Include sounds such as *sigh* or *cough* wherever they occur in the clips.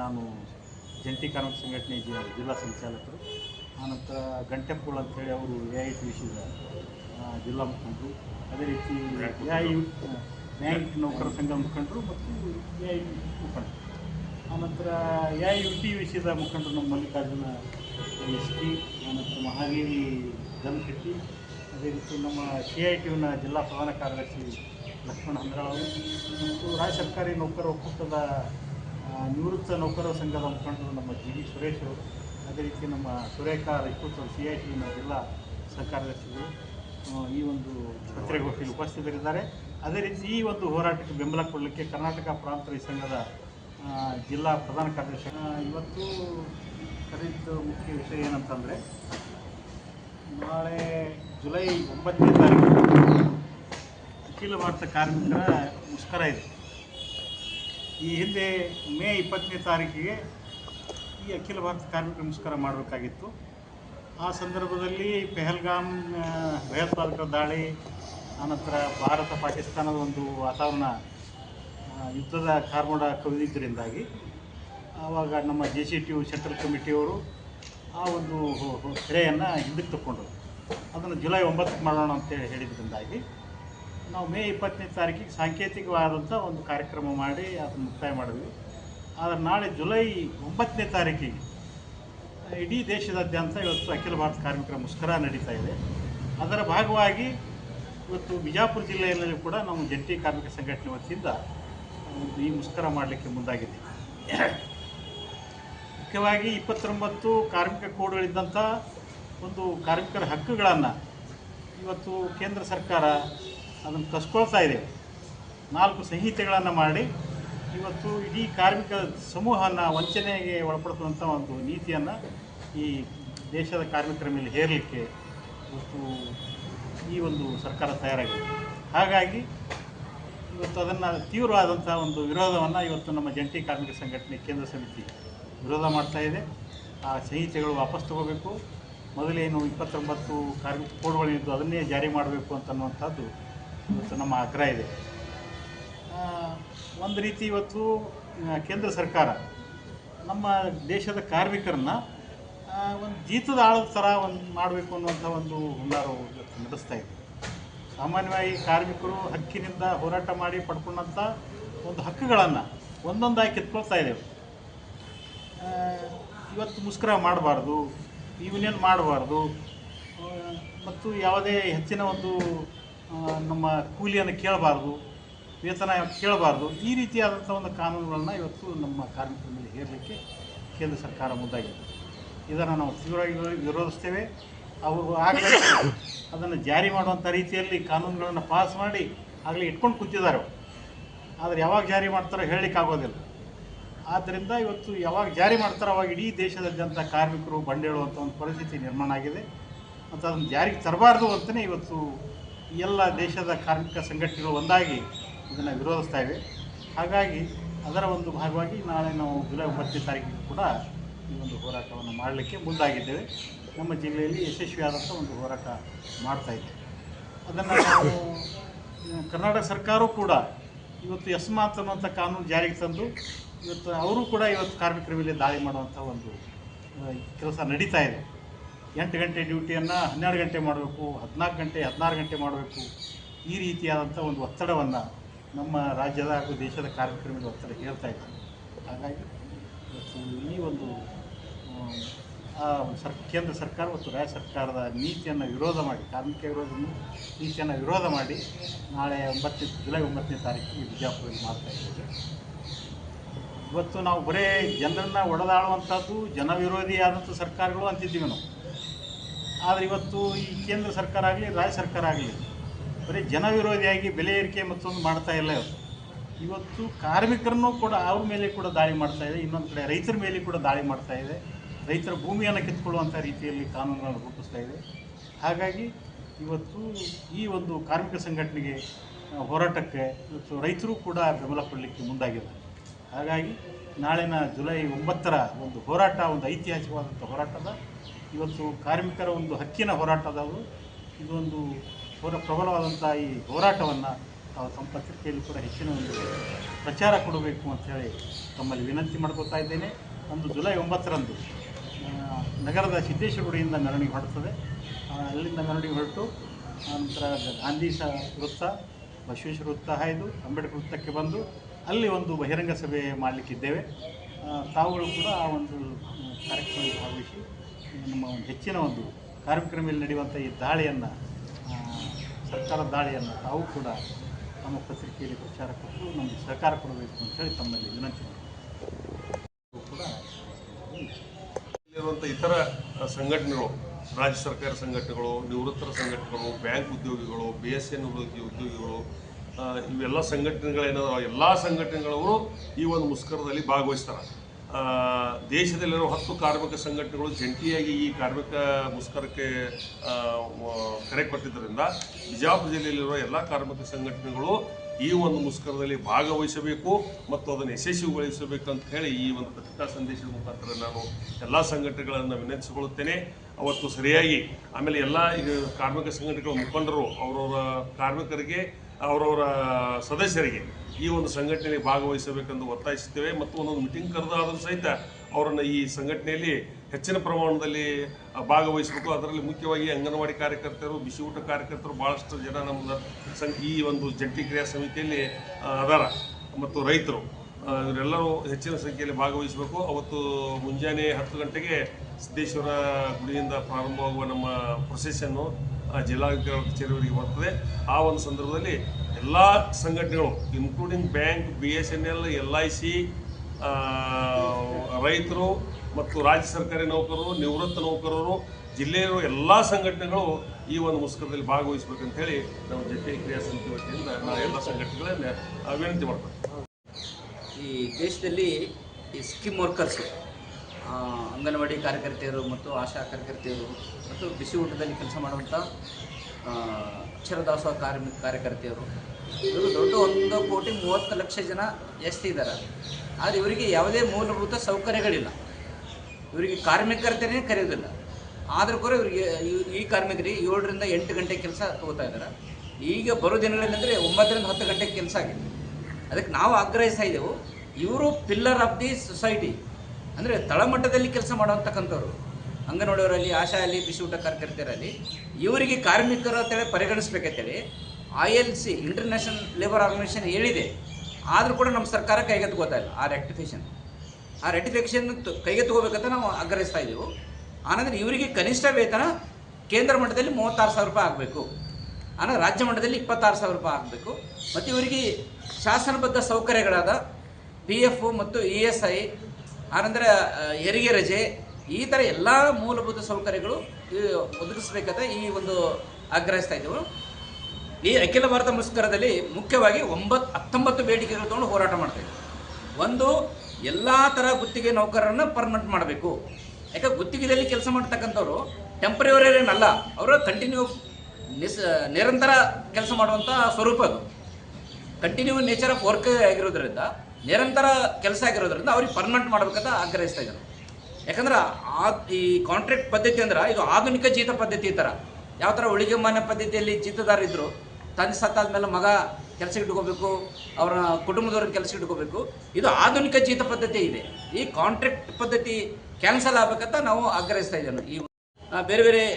ನಾನು ಜಂಟಿ ಕಾರ್ಮಿಕ ಸಂಘಟನೆ ಜಿಲ್ಲಾ ಸಂಚಾಲಕರು. ಆನಂತರ ಗಂಟೆಪ್ಪುಳ ಅಂತೇಳಿ ಅವರು ಎ ಐ ಟಿ ವಿಷಯದ ಜಿಲ್ಲಾ ಮುಖಂಡರು. ಅದೇ ರೀತಿ ಎ ಐ ಬ್ಯಾಂಕ್ ನೌಕರ ಸಂಘ ಮುಖಂಡರು ಮತ್ತು ಎ ಐ ಮುಖಂಡರು. ಆನಂತರ ಎ ಐ ಯು ಟಿ ವಿಷಯದ ಮುಖಂಡರು ನಮ್ಮ ಮಲ್ಲಿಕಾರ್ಜುನ ಎಸ್ ಟಿ ಆನಂತರ ಮಹಾದೇವಿ ಜಮಶೆಟ್ಟಿ ಅದೇ ರೀತಿ ನಮ್ಮ ಸಿ ಐ ಟಿಯುನ ಜಿಲ್ಲಾ ಪ್ರಧಾನ ಕಾರ್ಯದರ್ಶಿ ಲಕ್ಷ್ಮಣ ಹಂದ್ರಾಳ್ ಮತ್ತು ರಾಜ್ಯ ಸರ್ಕಾರಿ ನೌಕರ ಒಕ್ಕೂಟದ ನಿವೃತ್ತ ನೌಕರರ ಸಂಘದ ಮುಖಂಡರು ನಮ್ಮ ಜಿ ವಿ ಸುರೇಶ್ ಅವರು, ಅದೇ ರೀತಿ ನಮ್ಮ ಸುರೇಖಾ ಅವರು ಸಿ ಐ ಟಿ ಜಿಲ್ಲಾ ಸರ್ಕಾರದರ್ಶಿಗಳು ಈ ಒಂದು ಪತ್ರಿಕಾಗೋಷ್ಠಿಯಲ್ಲಿ ಉಪಸ್ಥಿತರಿದ್ದಾರೆ. ಅದೇ ರೀತಿ ಈ ಒಂದು ಹೋರಾಟಕ್ಕೆ ಬೆಂಬಲ ಕೊಡಲಿಕ್ಕೆ ಕರ್ನಾಟಕ ಪ್ರಾಂತ ರೈತ ಸಂಘದ ಜಿಲ್ಲಾ ಪ್ರಧಾನ ಕಾರ್ಯದರ್ಶಿ ಇವತ್ತು ಕರೆದ ಮುಖ್ಯ ವಿಷಯ ಏನಂತಂದರೆ, ನಾಳೆ ಜುಲೈ ಒಂಬತ್ತನೇ ತಾರೀಕು ಅಖಿಲ ಭಾರತ ಕಾರ್ಮಿಕರ ಮುಷ್ಕರ ಇದೆ. ಈ ಹಿಂದೆ ಮೇ ಇಪ್ಪತ್ತನೇ ತಾರೀಕಿಗೆ ಈ ಅಖಿಲ ಭಾರತ ಕಾರ್ಮಿಕ ನಮಸ್ಕಾರ ಮಾಡಬೇಕಾಗಿತ್ತು. ಆ ಸಂದರ್ಭದಲ್ಲಿ ಪೆಹಲ್ಗಾಮ್ ಭಯೋತ್ಪಾದಕ ದಾಳಿ ಆನಂತರ ಭಾರತ ಪಾಕಿಸ್ತಾನದ ಒಂದು ವಾತಾವರಣ ಯುದ್ಧದ ಕಾರ್ಮೋಡ ಕವಿದಿದ್ದರಿಂದಾಗಿ ಆವಾಗ ನಮ್ಮ J C T U central ಕಮಿಟಿಯವರು ಆ ಒಂದು ಕ್ರೆಯನ್ನು ಹಿಂದಕ್ಕೆ ತಗೊಂಡ್ರು ಅದನ್ನು ಜುಲೈ ಒಂಬತ್ತಕ್ಕೆ ಮಾಡೋಣ ಅಂತೇಳಿ ಹೇಳಿದ್ರಿಂದಾಗಿ ನಾವು ಮೇ ಇಪ್ಪತ್ತನೇ ತಾರೀಕಿಗೆ ಸಾಂಕೇತಿಕವಾದಂಥ ಒಂದು ಕಾರ್ಯಕ್ರಮ ಮಾಡಿ ಅದನ್ನು ಮುಕ್ತಾಯ ಮಾಡಿದ್ವಿ. ಆದರೆ ನಾಳೆ ಜುಲೈ ಒಂಬತ್ತನೇ ತಾರೀಕಿಗೆ ಇಡೀ ದೇಶದಾದ್ಯಂತ ಇವತ್ತು ಅಖಿಲ ಭಾರತ ಕಾರ್ಮಿಕರ ಮುಷ್ಕರ ನಡೀತಾ ಇದೆ. ಅದರ ಭಾಗವಾಗಿ ಇವತ್ತು ಬಿಜಾಪುರ ಜಿಲ್ಲೆಯಲ್ಲಿ ಕೂಡ ನಾವು ಜಂಟಿ ಕಾರ್ಮಿಕ ಸಂಘಟನೆ ವತಿಯಿಂದ ಈ ಮುಷ್ಕರ ಮಾಡಲಿಕ್ಕೆ ಮುಂದಾಗಿದೆ ಮುಖ್ಯವಾಗಿ ಇಪ್ಪತ್ತೊಂಬತ್ತು ಕಾರ್ಮಿಕ ಕೋಡ್ಗಳಿದ್ದಂಥ ಒಂದು ಕಾರ್ಮಿಕರ ಹಕ್ಕುಗಳನ್ನು ಇವತ್ತು ಕೇಂದ್ರ ಸರ್ಕಾರ ಅದನ್ನು ಕಸ್ಕೊಳ್ತಾ ಇದೆ. ನಾಲ್ಕು ಸಂಹಿತೆಗಳನ್ನು ಮಾಡಿ ಇವತ್ತು ಇಡೀ ಕಾರ್ಮಿಕ ಸಮೂಹನ ವಂಚನೆಗೆ ಒಳಪಡಿಸುವಂಥ ಒಂದು ನೀತಿಯನ್ನು ಈ ದೇಶದ ಕಾರ್ಮಿಕರ ಮೇಲೆ ಹೇರಲಿಕ್ಕೆ ಇವತ್ತು ಈ ಒಂದು ಸರ್ಕಾರ ತಯಾರಾಗಿದೆ. ಹಾಗಾಗಿ ಇವತ್ತು ಅದನ್ನು ತೀವ್ರವಾದಂಥ ಒಂದು ವಿರೋಧವನ್ನು ಇವತ್ತು ನಮ್ಮ ಜಂಟಿ ಕಾರ್ಮಿಕ ಸಂಘಟನೆ ಕೇಂದ್ರ ಸಮಿತಿ ವಿರೋಧ ಮಾಡ್ತಾ ಇದೆ. ಆ ಸಂಹಿತೆಗಳು ವಾಪಸ್ ತಗೋಬೇಕು. ಮೊದಲೇನು ಇಪ್ಪತ್ತೊಂಬತ್ತು ಕಾರ್ಮಿಕ ಕೋಡ್ಗಳಿದ್ದು ಅದನ್ನೇ ಜಾರಿ ಮಾಡಬೇಕು ಅಂತನ್ನುವಂಥದ್ದು ಇವತ್ತು ನಮ್ಮ ಆಗ್ರಹ ಇದೆ. ಒಂದು ರೀತಿ ಇವತ್ತು ಕೇಂದ್ರ ಸರ್ಕಾರ ನಮ್ಮ ದೇಶದ ಕಾರ್ಮಿಕರನ್ನ ಒಂದು ಜೀತದ ಆಳದ ಥರ ಒಂದು ಮಾಡಬೇಕು ಅನ್ನುವಂಥ ಒಂದು ಹುನ್ನಾರು ನಡೆಸ್ತಾ ಇದೆ. ಸಾಮಾನ್ಯವಾಗಿ ಕಾರ್ಮಿಕರು ಹಕ್ಕಿನಿಂದ ಹೋರಾಟ ಮಾಡಿ ಪಡ್ಕೊಂಡಂಥ ಒಂದು ಹಕ್ಕುಗಳನ್ನು ಒಂದೊಂದಾಗಿ ಕಿತ್ಕೊಳ್ತಾ ಇದ್ದೇವೆ. ಇವತ್ತು ಮುಷ್ಕರ ಮಾಡಬಾರ್ದು ಯೂನಿಯನ್ ಮಾಡಬಾರ್ದು ಮತ್ತು ಯಾವುದೇ ಹೆಚ್ಚಿನ ಒಂದು ನಮ್ಮ ಕೂಲಿಯನ್ನು ಕೇಳಬಾರ್ದು, ವೇತನ ಕೇಳಬಾರ್ದು, ಈ ರೀತಿಯಾದಂಥ ಒಂದು ಕಾನೂನುಗಳನ್ನು ಇವತ್ತು ನಮ್ಮ ಕಾರ್ಮಿಕರ ಮೇಲೆ ಹೇರಲಿಕ್ಕೆ ಕೇಂದ್ರ ಸರ್ಕಾರ ಮುಂದಾಗಿದೆ. ಇದನ್ನು ನಾವು ತೀವ್ರವಾಗಿ ವಿರೋ- ವಿರೋಧಿಸ್ತೇವೆ. ಅವರು ಆಗಲೇ ಅದನ್ನು ಜಾರಿ ಮಾಡುವಂಥ ರೀತಿಯಲ್ಲಿ ಕಾನೂನುಗಳನ್ನು ಪಾಸ್ ಮಾಡಿ ಆಗಲೇ ಇಟ್ಕೊಂಡು ಕೂತಿದ್ದಾರೆ. ಆದರೆ ಯಾವಾಗ ಜಾರಿ ಮಾಡ್ತಾರೋ ಹೇಳಲಿಕ್ಕೆ ಆಗೋದಿಲ್ಲ. ಆದ್ದರಿಂದ ಇವತ್ತು ಯಾವಾಗ ಜಾರಿ ಮಾಡ್ತಾರೋ ಅವಾಗ ಇಡೀ ದೇಶದಾದ್ಯಂತ ಕಾರ್ಮಿಕರು ಬಂಡೇಳುವಂಥ ಒಂದು ಪರಿಸ್ಥಿತಿ ನಿರ್ಮಾಣ ಆಗಿದೆ. ಮತ್ತು ಅದನ್ನು ಜಾರಿಗೆ ತರಬಾರ್ದು ಅಂತಲೇ ಇವತ್ತು ಎಲ್ಲ ದೇಶದ ಕಾರ್ಮಿಕ ಸಂಘಟನೆಗಳು ಒಂದಾಗಿ ಇದನ್ನು ವಿರೋಧಿಸ್ತಾ ಇವೆ. ಹಾಗಾಗಿ ಅದರ ಒಂದು ಭಾಗವಾಗಿ ನಾಳೆ ನಾವು ಜುಲೈ ಒಂಬತ್ತನೇ ತಾರೀಕಿಗೆ ಕೂಡ ಈ ಒಂದು ಹೋರಾಟವನ್ನು ಮಾಡಲಿಕ್ಕೆ ಮುಂದಾಗಿದ್ದೇವೆ. ನಮ್ಮ ಜಿಲ್ಲೆಯಲ್ಲಿ ಯಶಸ್ವಿಯಾದಂಥ ಒಂದು ಹೋರಾಟ ಮಾಡ್ತಾ ಇದೆ ಅದನ್ನು ನಾವು ಕರ್ನಾಟಕ ಸರ್ಕಾರವೂ ಕೂಡ ಇವತ್ತು ಯಸ್ಮಾತ್ ಅನ್ನುವಂಥ ಕಾನೂನು ಜಾರಿಗೆ ತಂದು ಇವತ್ತು ಅವರು ಕೂಡ ಇವತ್ತು ಕಾರ್ಮಿಕರ ಮೇಲೆ ದಾಳಿ ಮಾಡುವಂಥ ಒಂದು ಕೆಲಸ ನಡೀತಾ ಇದೆ. ಎಂಟು ಗಂಟೆ ಡ್ಯೂಟಿಯನ್ನು ಹನ್ನೆರಡು ಗಂಟೆ ಮಾಡಬೇಕು, ಹದಿನಾಲ್ಕು ಗಂಟೆ, ಹದಿನಾರು ಗಂಟೆ ಮಾಡಬೇಕು. ಈ ರೀತಿಯಾದಂಥ ಒಂದು ಒತ್ತಡವನ್ನು ನಮ್ಮ ರಾಜ್ಯದ ಹಾಗೂ ದೇಶದ ಕಾರ್ಯಕ್ರಮದ ಒತ್ತಡ ಹೇಳ್ತಾ ಇದ್ದಾರೆ. ಹಾಗಾಗಿ ಈ ಒಂದು ಸರ್, ಕೇಂದ್ರ ಸರ್ಕಾರ ಮತ್ತು ರಾಜ್ಯ ಸರ್ಕಾರದ ನೀತಿಯನ್ನು ವಿರೋಧ ಮಾಡಿ, ಕಾರ್ಮಿಕ ವಿರೋಧ ನೀತಿಯನ್ನು ವಿರೋಧ ಮಾಡಿ ನಾಳೆ ಒಂಬತ್ತನೇ, ಜುಲೈ ಒಂಬತ್ತನೇ ತಾರೀಕಿಗೆ ಬಿಜಾಪುರದಲ್ಲಿ ಮಾಡ್ತಾ ಇದ್ದೇವೆ. ಇವತ್ತು ನಾವು ಬರೇ ಜನರನ್ನು ಒಡೆದಾಡುವಂಥದ್ದು ಜನವಿರೋಧಿ ಆದಂಥ ಸರ್ಕಾರಗಳು ಅಂತಿದ್ದೀವಿ ನಾವು. ಆದರೆ ಇವತ್ತು ಈ ಕೇಂದ್ರ ಸರ್ಕಾರ ಆಗಲಿ, ರಾಜ್ಯ ಸರ್ಕಾರ ಆಗಲಿ, ಬರೀ ಜನವಿರೋಧಿಯಾಗಿ ಬೆಲೆ ಏರಿಕೆ ಮತ್ತೊಂದು ಮಾಡ್ತಾ ಇಲ್ಲ ಇವತ್ತು. ಇವತ್ತು ಕಾರ್ಮಿಕರನ್ನು ಕೂಡ ಅವ್ರ ಮೇಲೆ ಕೂಡ ದಾಳಿ ಮಾಡ್ತಾ ಇದೆ, ಇನ್ನೊಂದು ಕಡೆ ರೈತರ ಮೇಲೆ ಕೂಡ ದಾಳಿ ಮಾಡ್ತಾ ಇದೆ. ರೈತರ ಭೂಮಿಯನ್ನು ಕಿತ್ಕೊಳ್ಳುವಂಥ ರೀತಿಯಲ್ಲಿ ಕಾನೂನುಗಳನ್ನು ರೂಪಿಸ್ತಾ ಇದೆ. ಹಾಗಾಗಿ ಇವತ್ತು ಈ ಒಂದು ಕಾರ್ಮಿಕ ಸಂಘಟನೆಗೆ ಹೋರಾಟಕ್ಕೆ ಇವತ್ತು ರೈತರು ಕೂಡ ಬೆಂಬಲ ಕೊಡಲಿಕ್ಕೆ ಮುಂದಾಗಿದ್ದಾರೆ ಹಾಗಾಗಿ ನಾಳಿನ ಜುಲೈ ಒಂಬತ್ತರ ಒಂದು ಹೋರಾಟ, ಒಂದು ಐತಿಹಾಸಿಕವಾದಂಥ ಹೋರಾಟದ ಇವತ್ತು ಕಾರ್ಮಿಕರ ಒಂದು ಹಕ್ಕಿನ ಹೋರಾಟದವರು ಇದೊಂದು ಹೋರ ಪ್ರಬಲವಾದಂಥ ಈ ಹೋರಾಟವನ್ನು ತಾವು ತಮ್ಮ ಕೂಡ ಹೆಚ್ಚಿನ ಒಂದು ಪ್ರಚಾರ ಕೊಡಬೇಕು ಅಂಥೇಳಿ ತಮ್ಮಲ್ಲಿ ವಿನಂತಿ ಮಾಡ್ಕೋತಾ ಇದ್ದೇನೆ. ಒಂದು ಜುಲೈ ಒಂಬತ್ತರಂದು ನಗರದ ಸಿದ್ದೇಶ್ವರ ಗುಡಿಯಿಂದ ಮೆರವಣಿಗೆ ಹೊರಡ್ತದೆ. ಅಲ್ಲಿಂದ ಮೆರವಣಿಗೆ ಹೊರಟು ನಂತರ ಗಾಂಧಿ ಸ ವೃತ್ತ, ಬಸವೇಶ್ವರ ವೃತ್ತ ಹಾಯ್ದು, ಅಂಬೇಡ್ಕರ್ ವೃತ್ತಕ್ಕೆ ಬಂದು ಅಲ್ಲಿ ಒಂದು ಬಹಿರಂಗ ಸಭೆ ಮಾಡಲಿಕ್ಕಿದ್ದೇವೆ. ತಾವುಗಳು ಕೂಡ ಆ ಒಂದು ಕಾರ್ಯಕ್ರಮದಲ್ಲಿ ಭಾಗವಹಿಸಿ ನಮ್ಮ ಒಂದು ಹೆಚ್ಚಿನ ಒಂದು ಕಾರ್ಯಕ್ರಮ ಮೇಲೆ ನಡೆಯುವಂಥ ಈ ದಾಳಿಯನ್ನು ಸರ್ಕಾರದ ದಾಳಿಯನ್ನು ತಾವು ಕೂಡ ನಮ್ಮ ಪತ್ರಿಕೆಯಲ್ಲಿ ಪ್ರಚಾರ ಕೊಟ್ಟು ನಮಗೆ ಸಹಕಾರ ಕೊಡಬೇಕು ಅಂತೇಳಿ ತಮ್ಮಲ್ಲಿ ವಿನಂತಿ. ಕೂಡ ಇಲ್ಲಿರುವಂಥ ಇತರ ಸಂಘಟನೆಗಳು, ರಾಜ್ಯ ಸರ್ಕಾರ ಸಂಘಟನೆಗಳು, ನಿವೃತ್ತರ ಸಂಘಟನೆಗಳು, ಬ್ಯಾಂಕ್ ಉದ್ಯೋಗಿಗಳು, ಬಿ ಎಸ್ ಎನ್ ಉದ್ಯೋಗಿಗಳು ಇವೆಲ್ಲ ಸಂಘಟನೆಗಳೇನಾದ್ರು ಎಲ್ಲ ಸಂಘಟನೆಗಳವರು ಈ ಒಂದು ಮುಷ್ಕರದಲ್ಲಿ ಭಾಗವಹಿಸ್ತಾರೆ ದೇಶದಲ್ಲಿರೋ ಹತ್ತು ಕಾರ್ಮಿಕ ಸಂಘಟನೆಗಳು ಜಂಟಿಯಾಗಿ ಈ ಕಾರ್ಮಿಕ ಮುಷ್ಕರಕ್ಕೆ ಕರೆ ಕೊಟ್ಟಿದ್ದರಿಂದ ಬಿಜಾಪುರ ಜಿಲ್ಲೆಯಲ್ಲಿರುವ ಎಲ್ಲ ಕಾರ್ಮಿಕ ಸಂಘಟನೆಗಳು ಈ ಒಂದು ಮುಷ್ಕರದಲ್ಲಿ ಭಾಗವಹಿಸಬೇಕು ಮತ್ತು ಅದನ್ನು ಯಶಸ್ವಿಗೊಳಿಸಬೇಕಂತ ಹೇಳಿ ಈ ಒಂದು ಪತ್ರಿಕಾ ಸಂದೇಶದ ಮುಖಾಂತರ ನಾನು ಎಲ್ಲ ಸಂಘಟನೆಗಳನ್ನು ವಿನಂತಿಸಿಕೊಳ್ಳುತ್ತೇನೆ. ಅವತ್ತು ಸರಿಯಾಗಿ ಆಮೇಲೆ ಎಲ್ಲ ಈಗ ಕಾರ್ಮಿಕ ಸಂಘಟನೆಗಳ ಮುಖಂಡರು, ಅವರವರ ಕಾರ್ಮಿಕರಿಗೆ ಅವರವರ ಸದಸ್ಯರಿಗೆ ಈ ಒಂದು ಸಂಘಟನೆಯಲ್ಲಿ ಭಾಗವಹಿಸಬೇಕೆಂದು ಒತ್ತಾಯಿಸುತ್ತೇವೆ ಮತ್ತು ಒಂದೊಂದು ಮೀಟಿಂಗ್ ಕರೆದಾದರೂ ಸಹಿತ ಅವರನ್ನು ಈ ಸಂಘಟನೆಯಲ್ಲಿ ಹೆಚ್ಚಿನ ಪ್ರಮಾಣದಲ್ಲಿ ಭಾಗವಹಿಸಬೇಕು. ಅದರಲ್ಲಿ ಮುಖ್ಯವಾಗಿ ಅಂಗನವಾಡಿ ಕಾರ್ಯಕರ್ತರು ಬಿಸಿ ಊಟ ಕಾರ್ಯಕರ್ತರು ಭಾಳಷ್ಟು ಜನ ನಮ್ಮ ಸಂ ಈ ಒಂದು ಜಂಟಿ ಕ್ರಿಯಾ ಸಮಿತಿಯಲ್ಲಿ ಅದಾರ. ಮತ್ತು ರೈತರು ಇವರೆಲ್ಲರೂ ಹೆಚ್ಚಿನ ಸಂಖ್ಯೆಯಲ್ಲಿ ಭಾಗವಹಿಸಬೇಕು. ಅವತ್ತು ಮುಂಜಾನೆ ಹತ್ತು ಗಂಟೆಗೆ ಸಿದ್ದೇಶ್ವರ ಗುಡಿಯಿಂದ ಪ್ರಾರಂಭವಾಗುವ ನಮ್ಮ ಪ್ರೊಸೆಷನ್ನು ಜಿಲ್ಲಾಧಿಕಾರಿ ಕಚೇರಿಯವರಿಗೆ ಬರ್ತದೆ. ಆ ಒಂದು ಸಂದರ್ಭದಲ್ಲಿ ಎಲ್ಲ ಸಂಘಟನೆಗಳು including bank B S N L L I C ರೈತರು ಮತ್ತು ರಾಜ್ಯ ಸರ್ಕಾರಿ ನೌಕರರು, ನಿವೃತ್ತ ನೌಕರರು ಜಿಲ್ಲೆಯ ಎಲ್ಲ ಸಂಘಟನೆಗಳು ಈ ಒಂದು ಮುಷ್ಕರದಲ್ಲಿ ಭಾಗವಹಿಸಬೇಕಂತ ಹೇಳಿ ನಾವು ಜೊತೆ ಕ್ರಿಯಾ ಸಮಿತಿ ವತಿಯಿಂದ ನಾವು ಎಲ್ಲ ಸಂಘಟನೆಗಳನ್ನ ವಿನಂತಿ ಮಾಡ್ತೇವೆ. ಈ ದೇಶದಲ್ಲಿ ಈ ಸ್ಕಿಮ್ ವರ್ಕರ್ಸು ಅಂಗನವಾಡಿ ಕಾರ್ಯಕರ್ತೆಯರು ಮತ್ತು ಆಶಾ ಕಾರ್ಯಕರ್ತೆಯರು ಮತ್ತು ಬಿಸಿ ಊಟದಲ್ಲಿ ಕೆಲಸ ಮಾಡುವಂಥ ಅಕ್ಷರದಾಸೋಹ ಕಾರ್ಮಿಕ ಕಾರ್ಯಕರ್ತೆಯರು. ಇವರು ದೊಡ್ಡ ಒಂದು ಕೋಟಿ ಮೂವತ್ತು ಲಕ್ಷ ಜನ ಜಾಸ್ತಿ ಇದ್ದಾರೆ ಆದರೆ ಇವರಿಗೆ ಯಾವುದೇ ಮೂಲಭೂತ ಸೌಕರ್ಯಗಳಿಲ್ಲ. ಇವರಿಗೆ ಕಾರ್ಮಿಕರ್ತೆಯೇ ಕರೆಯೋದಿಲ್ಲ ಆದರೂ ಕೂಡ ಇವರಿಗೆ, ಈ- ಕಾರ್ಮಿಕರಿಗೆ ಏಳರಿಂದ ಎಂಟು ಗಂಟೆ ಕೆಲಸ ತಗೋತಾ ಇದ್ದಾರೆ ಈಗ ಬರೋ ದಿನಗಳಲ್ಲಿ ಅಂದರೆ ಒಂಬತ್ತರಿಂದ ಹತ್ತು ಗಂಟೆ ಕೆಲಸ ಆಗಿದೆ. ಅದಕ್ಕೆ ನಾವು ಆಗ್ರಹಿಸ್ತಾ ಇದ್ದೆವು, ಇವರು ಪಿಲ್ಲರ್ ಆಫ್ ದಿ ಸೊಸೈಟಿ. ಅಂದರೆ ತಳಮಟ್ಟದಲ್ಲಿ ಕೆಲಸ ಮಾಡುವಂತಕ್ಕಂಥವ್ರು. ಅಂಗನವಾಡಿಯವರಲ್ಲಿ ಆಶಾ ಅಲ್ಲಿ ಬಿಸಿ ಊಟ ಕಾರ್ಯಕರ್ತರಲ್ಲಿ ಇವರಿಗೆ ಕಾರ್ಮಿಕರು ಅಂತೇಳಿ ಪರಿಗಣಿಸ್ಬೇಕಂತೇಳಿ I L C international labour organisation ಹೇಳಿದೆ. ಆದರೂ ಕೂಡ ನಮ್ಮ ಸರ್ಕಾರ ಕೈಗೆತ್ಕೋತಾ ಇಲ್ಲ ಆ ರೆಕ್ಟಿಫಿಕೇಷನ್ ಆ ರೆಕ್ಟಿಫಿಕೇಷನ್ ಕೈಗೆತ್ಕೋಬೇಕಂತ ನಾವು ಆಗ್ರಹಿಸ್ತಾ ಇದ್ದೀವಿ. ಆನಂತರ ಇವರಿಗೆ ಕನಿಷ್ಠ ವೇತನ ಕೇಂದ್ರ ಮಟ್ಟದಲ್ಲಿ ಮೂವತ್ತಾರು ಸಾವಿರ ರೂಪಾಯಿ ಆಗಬೇಕು. ಆನಂತರ ರಾಜ್ಯ ಮಟ್ಟದಲ್ಲಿ ಇಪ್ಪತ್ತಾರು ಸಾವಿರ ರೂಪಾಯಿ ಆಗಬೇಕು. ಮತ್ತು ಇವರಿಗೆ ಶಾಸನಬದ್ಧ ಸೌಕರ್ಯಗಳಾದ ಪಿ ಎಫ್ ಮತ್ತು ಇ ಎಸ್ ಐ ಆನಂತರ ಹೆರಿಗೆ ರಜೆ. ಈ ಥರ ಎಲ್ಲ ಮೂಲಭೂತ ಸೌಕರ್ಯಗಳು ಒದಗಿಸ್ಬೇಕಂತ ಈ ಒಂದು ಆಗ್ರಹಿಸ್ತಾ ಇದ್ದೆವು. ಈ ಅಖಿಲ ಭಾರತ ಮುಷ್ಕರದಲ್ಲಿ ಮುಖ್ಯವಾಗಿ ಒಂಬತ್ತು ಹತ್ತೊಂಬತ್ತು ಬೇಡಿಕೆಗಳು ತಗೊಂಡು ಹೋರಾಟ ಮಾಡ್ತಾ ಒಂದು, ಎಲ್ಲ ಥರ ಗುತ್ತಿಗೆ ನೌಕರರನ್ನು ಪರ್ಮನೆಂಟ್ ಮಾಡಬೇಕು. ಯಾಕೆ, ಗುತ್ತಿಗೆದಲ್ಲಿ ಕೆಲಸ ಮಾಡ್ತಕ್ಕಂಥವ್ರು ಏನಲ್ಲ ಅವರು ಕಂಟಿನ್ಯೂ ನಿಸ್, ನಿರಂತರ ಕೆಲಸ ಮಾಡುವಂಥ ಸ್ವರೂಪ ಅದು. ಕಂಟಿನ್ಯೂ ನೇಚರ್ ಆಫ್ ವರ್ಕ್ ಆಗಿರೋದ್ರಿಂದ ನಿರಂತರ ಕೆಲಸ ಆಗಿರೋದ್ರಿಂದ ಅವ್ರಿಗೆ ಪರ್ಮನೆಂಟ್ ಮಾಡಬೇಕಂತ ಆಗ್ರಹಿಸ್ತಾ ಇದ್ದಾರೆ. ಯಾಕಂದ್ರೆ ಆ ಈ ಕಾಂಟ್ರಾಕ್ಟ್ ಪದ್ಧತಿ ಅಂದ್ರೆ ಇದು ಆಧುನಿಕ ಜೀತ ಪದ್ಧತಿ ಥರ ಯಾವ ಥರ ಉಳಿಗೆ ಮಾನ್ಯ ಪದ್ಧತಿಯಲ್ಲಿ ಜೀತದಾರ ಇದ್ರು, ತಂದೆ ಸತ್ತಾದ್ಮೇಲೆ ಮಗ ಕೆಲಸ ಇಟ್ಕೋಬೇಕು, ಅವರ ಕುಟುಂಬದವ್ರನ್ನ ಕೆಲಸ ಇಟ್ಕೋಬೇಕು, ಇದು ಆಧುನಿಕ ಜೀತ ಪದ್ಧತಿ ಇದೆ. ಈ ಕಾಂಟ್ರಾಕ್ಟ್ ಪದ್ಧತಿ ಕ್ಯಾನ್ಸಲ್ ಆಗ್ಬೇಕಂತ ನಾವು ಆಗ್ರಹಿಸ್ತಾ ಇದ್ದೇವೆ. ಈ ಬೇರೆ ಬೇರೆ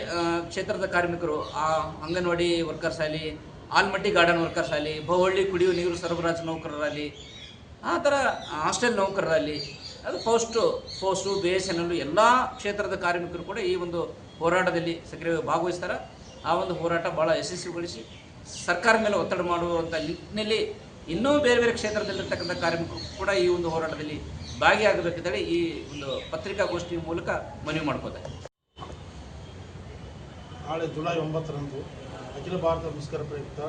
ಕ್ಷೇತ್ರದ ಕಾರ್ಮಿಕರು, ಆ, ಅಂಗನವಾಡಿ ವರ್ಕರ್ಸ್ ಆಗಲಿ, ಆಲ್ಮಟ್ಟಿ ಗಾರ್ಡನ್ ವರ್ಕರ್ಸ್ ಆಗಲಿ ಬಹುಹಳ್ಳಿ ಕುಡಿಯುವ ನೀರು ಸರಬರಾಜು ನೌಕರರಲ್ಲಿ ಆ ಥರ ಹಾಸ್ಟೆಲ್ ನೌಕರರಲ್ಲಿ, ಅದು post post B S N ಎಲ್ಲು ಎಲ್ಲ ಕ್ಷೇತ್ರದ ಕಾರ್ಮಿಕರು ಕೂಡ ಈ ಒಂದು ಹೋರಾಟದಲ್ಲಿ ಸಕ್ರಿಯವಾಗಿ ಭಾಗವಹಿಸ್ತಾರೆ. ಆ ಒಂದು ಹೋರಾಟ ಭಾಳ ಯಶಸ್ವಿಗೊಳಿಸಿ ಸರ್ಕಾರ ಮೇಲೆ ಒತ್ತಡ ಮಾಡುವಂಥ ನಿಟ್ಟಿನಲ್ಲಿ ಇನ್ನೂ ಬೇರೆ ಬೇರೆ ಕ್ಷೇತ್ರದಲ್ಲಿರ್ತಕ್ಕಂಥ ಕಾರ್ಮಿಕರು ಕೂಡ ಈ ಒಂದು ಹೋರಾಟದಲ್ಲಿ ಭಾಗಿಯಾಗಬೇಕಂತೇಳಿ ಈ ಒಂದು ಪತ್ರಿಕಾಗೋಷ್ಠಿಯ ಮೂಲಕ ಮನವಿ ಮಾಡ್ಕೋತಾರೆ ನಾಳೆ ಜುಲೈ ಒಂಬತ್ತರಂದು ಅಖಿಲ ಭಾರತ ಮುಷ್ಕರ ಪ್ರಯುಕ್ತ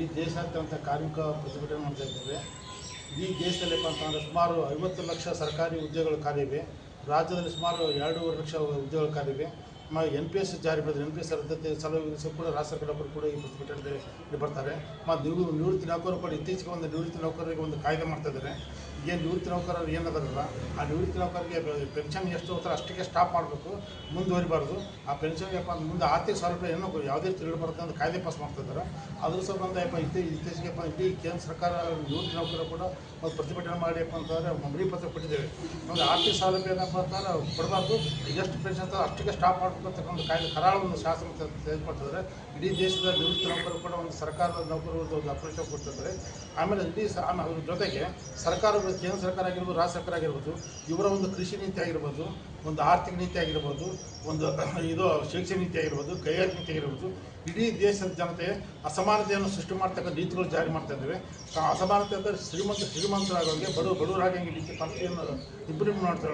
ಈ ದೇಶಾದ್ಯಂತ ಕಾರ್ಮಿಕ ಪ್ರತಿಭಟನೆ ಮಾಡ್ತಾ ಇದ್ದೇವೆ. ಇಡೀ ದೇಶದಲ್ಲಿ ಅಂತಂದರೆ ಸುಮಾರು ಐವತ್ತು ಲಕ್ಷ ಸರ್ಕಾರಿ ಹುದ್ದೆಗಳು ಖಾಲಿವೆ ರಾಜ್ಯದಲ್ಲಿ ಸುಮಾರು ಎರಡೂವರೆ ಲಕ್ಷ ಹುದ್ದೆಗಳು ಖಾಲಿವೆ ಎನ್ ಪಿ ಎಸ್ ಜಾರಿ ಮಾಡಿದ್ರೆ ಎನ್ ಪಿ ಎಸ್ ರದ್ದತಿ ಕೂಡ ರಾಜ್ಯ ಸರ್ಕಾರಗಳು ಕೂಡ ಈ ಪ್ರತಿಭಟನೆ ಬರ್ತಾರೆ. ಮತ್ತು ನಿವೃ ನಿವೃತ್ತಿ ನೌಕರರು ಕೂಡ ಇತ್ತೀಚೆಗೆ ಒಂದು ನಿವೃತ್ತಿ ನೌಕರರಿಗೆ ಒಂದು ಕಾಯ್ದೆ ಮಾಡ್ತಾ ಇದ್ದಾರೆ. ಏನು ನಿವೃತ್ತಿ ನೌಕರರು ಏನದಾರಲ್ಲ ಆ ನಿವೃತ್ತಿ ನೌಕರರಿಗೆ ಪೆನ್ಷನ್ ಎಷ್ಟು ಹೋಗ್ತಾರೆ ಅಷ್ಟಕ್ಕೆ ಸ್ಟಾಪ್ ಮಾಡಬೇಕು. ಮುಂದುವರಿಬಾರ್ದು. ಆ ಪೆನ್ಷನ್ ಯಪ್ಪ ಮುಂದೆ ಆರ್ಥಿಕ ಸೌಲಭ್ಯ ಏನೋ ಯಾವುದೇ ತಿಳಿಬಾರ್ದು ಅಂತ ಕಾಯ್ದೆ ಪಾಸ್ ಮಾಡ್ತಾ ಇದ್ದಾರೆ ಅದ್ರ ಸಂಬಂಧ ಯಪ್ಪ ಇತ್ತೀ, ಇತ್ತೀಚೆಗೆ ಇಡೀ ಕೇಂದ್ರ ಸರ್ಕಾರ ನಿವೃತ್ತಿ ನೌಕರರು ಕೂಡ ಒಂದು ಪ್ರತಿಭಟನೆ ಮಾಡಿ ಯಪ್ಪ ಅಂತಂದರೆ ಮನವಿ ಪತ್ರ ಕೊಟ್ಟಿದ್ದೇವೆ. ಒಂದು ಆರ್ಥಿಕ ಸೌಲಭ್ಯ ಏನಪ್ಪ ಅಂತಂದ್ರೆ ಕೊಡಬಾರ್ದು. ಎಷ್ಟು ಪೆನ್ಷನ್ ಅಷ್ಟಕ್ಕೆ ಸ್ಟಾಪ್ ಮಾಡಬೇಕು ಅಂತಕ್ಕಂಥ ಕಾಯ್ದೆ, ಕರಾಳವನ್ನು ಶಾಸನ ತೆಗೆದುಕೊಳ್ತಿದ್ದಾರೆ ಇಡೀ ದೇಶದ ನಿವೃತ್ತಿ ನೌಕರರು ಕೂಡ ಒಂದು ಸರ್ಕಾರದ ನೌಕರರು ಒಂದು ಅಪ್ರೋಚ್ ಕೊಡ್ತಿದ್ದಾರೆ ಆಮೇಲೆ ಇಡೀ ಅದ್ರ ಜೊತೆಗೆ ಸರ್ಕಾರಗಳು ಕೇಂದ್ರ ಸರ್ಕಾರ ಆಗಿರ್ಬೋದು, ರಾಜ್ಯ ಸರ್ಕಾರ ಆಗಿರ್ಬೋದು, ಇವರ ಒಂದು ಕೃಷಿ ನೀತಿ ಆಗಿರ್ಬೋದು, ಒಂದು ಆರ್ಥಿಕ ನೀತಿ ಆಗಿರ್ಬೋದು, ಒಂದು *clears throat* ಇದು ಶೈಕ್ಷಣಿಕ ನೀತಿ ಆಗಿರ್ಬೋದು, ಕೈಗಾರಿಕೆ ನೀತಿ ಆಗಿರ್ಬೋದು, ಇಡೀ ದೇಶದ ಜನತೆ ಅಸಮಾನತೆಯನ್ನು ಸೃಷ್ಟಿ ಮಾಡ್ತಕ್ಕಂಥ ನೀತಿಗಳು ಜಾರಿ ಮಾಡ್ತಾ ಇದ್ದೇವೆ. ಅಸಮಾನತೆ ಅಂದರೆ ಶ್ರೀಮಂತ ಶ್ರೀಮಂತರಾಗಂಗೆ ಬಡ ಬಡವರಾಗಂಗೆ ರೀತಿ ಪದ್ಧತಿಯನ್ನು ಇಂಪ್ರೂವ್ ಮಾಡ್ತಾ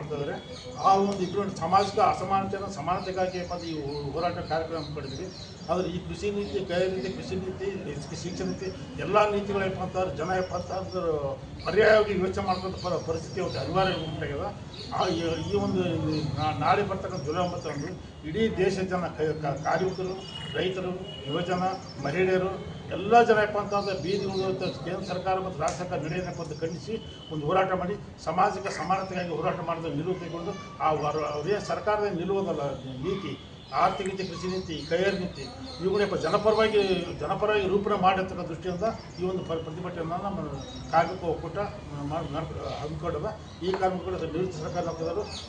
ಆ ಒಂದು ಇಂಪ್ರೂವ್ಮೆಂಟ್ ಸಾಮಾಜಿಕ ಅಸಮಾನತೆಯನ್ನು ಸಮಾನತೆಗಾಗಿ ಈ ಹೋರಾಟ ಕಾರ್ಯಕ್ರಮ ಹಮ್ಮಿಕೊಂಡಿದ್ವಿ ಆದರೆ ಈ ಕೃಷಿ ನೀತಿ ಕೈ ನೀತಿ, ಕೃಷಿ ನೀತಿ ಶಿಕ್ಷಣ ನೀತಿ, ಎಲ್ಲ ನೀತಿಗಳು ಏನಪ್ಪ ಜನ ಏನಪ್ಪ ಅಂತಂದ್ರೆ ಪರ್ಯಾಯವಾಗಿ ಯೋಚನೆ ಮಾಡ್ಕೊಂತ ಪರ ಪರಿಸ್ಥಿತಿ ಒಂದು ಅನಿವಾರ್ಯ ಉಂಟಾಗ್ಯದ ಆ ಈ- ಒಂದು ನಾಳೆ ಬರ್ತಕ್ಕಂಥ ಜುಲೈ ಒಂಬತ್ತರಂದು ಇಡೀ ದೇಶದ ಜನ ಕಾರ್ಮಿಕರು, ರೈತರು, ಯುವಜನ, ಮಹಿಳೆಯರು, ಎಲ್ಲ ಜನ ಏನಪ್ಪ ಅಂತಂದ್ರೆ ಬೀದಿ ಉಳಿದಂಥ ಕೇಂದ್ರ ಸರ್ಕಾರ ಮತ್ತು ರಾಜ್ಯ ಸರ್ಕಾರ ನಡೆಯಬೇಕು ಅಂತ ಖಂಡಿಸಿ ಒಂದು ಹೋರಾಟ ಮಾಡಿ ಸಾಮಾಜಿಕ ಸಮಾನತೆಗಾಗಿ ಹೋರಾಟ ಮಾಡಿದ ನಿಲುವು ತೆಗೆದುಕೊಂಡು ಆ ಅವರೇ ಸರ್ಕಾರದ ನಿಲುವುದಲ್ಲ, ನೀತಿ ಆರ್ಥಿಕ ನೀತಿ ಕೃಷಿ ನೀತಿ ಕೈಗಾರಿಕೆ ನೀತಿ ಇವುಗಳ ಜನಪರವಾಗಿ ಜನಪರವಾಗಿ ರೂಪಣೆ ಮಾಡಿರ್ತಕ್ಕಂಥ ದೃಷ್ಟಿಯಿಂದ ಈ ಒಂದು ಪ್ರತಿಭಟನೆ ನಮ್ಮ ಕಾರ್ಮಿಕ ಒಕ್ಕೂಟ ಹಮ್ಮಿಕೊಂಡದ ಈ ಕಾರ್ಮಿಕರು ನಿವೃತ್ತಿ ಸರ್ಕಾರ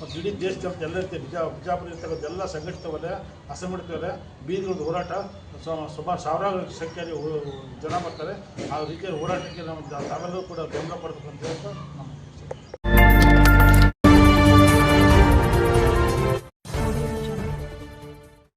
ಮತ್ತು ಇಡೀ ದೇಶದ ಎಲ್ಲ ರೀತಿಯ ಬಿಜಾ ಬಿಜಾಪುರ ಇರ್ತಕ್ಕಂಥ ಎಲ್ಲ ಸಂಘಟಿತ ವಲಯ, ಅಸಂಘಟಿತ ವಲಯ ಹೋರಾಟ. ಸುಮಾರು ಸಾವಿರಾರು ಸಂಖ್ಯೆಯಲ್ಲಿ ಜನ ಬರ್ತಾರೆ. ಆ ರೀತಿಯ ಹೋರಾಟಕ್ಕೆ ನಾವು ತಾವೆಲ್ಲರೂ ಕೂಡ ಬೆಂಬಲ ಪಡ್ತಕ್ಕಂಥ ನಮ್ಮ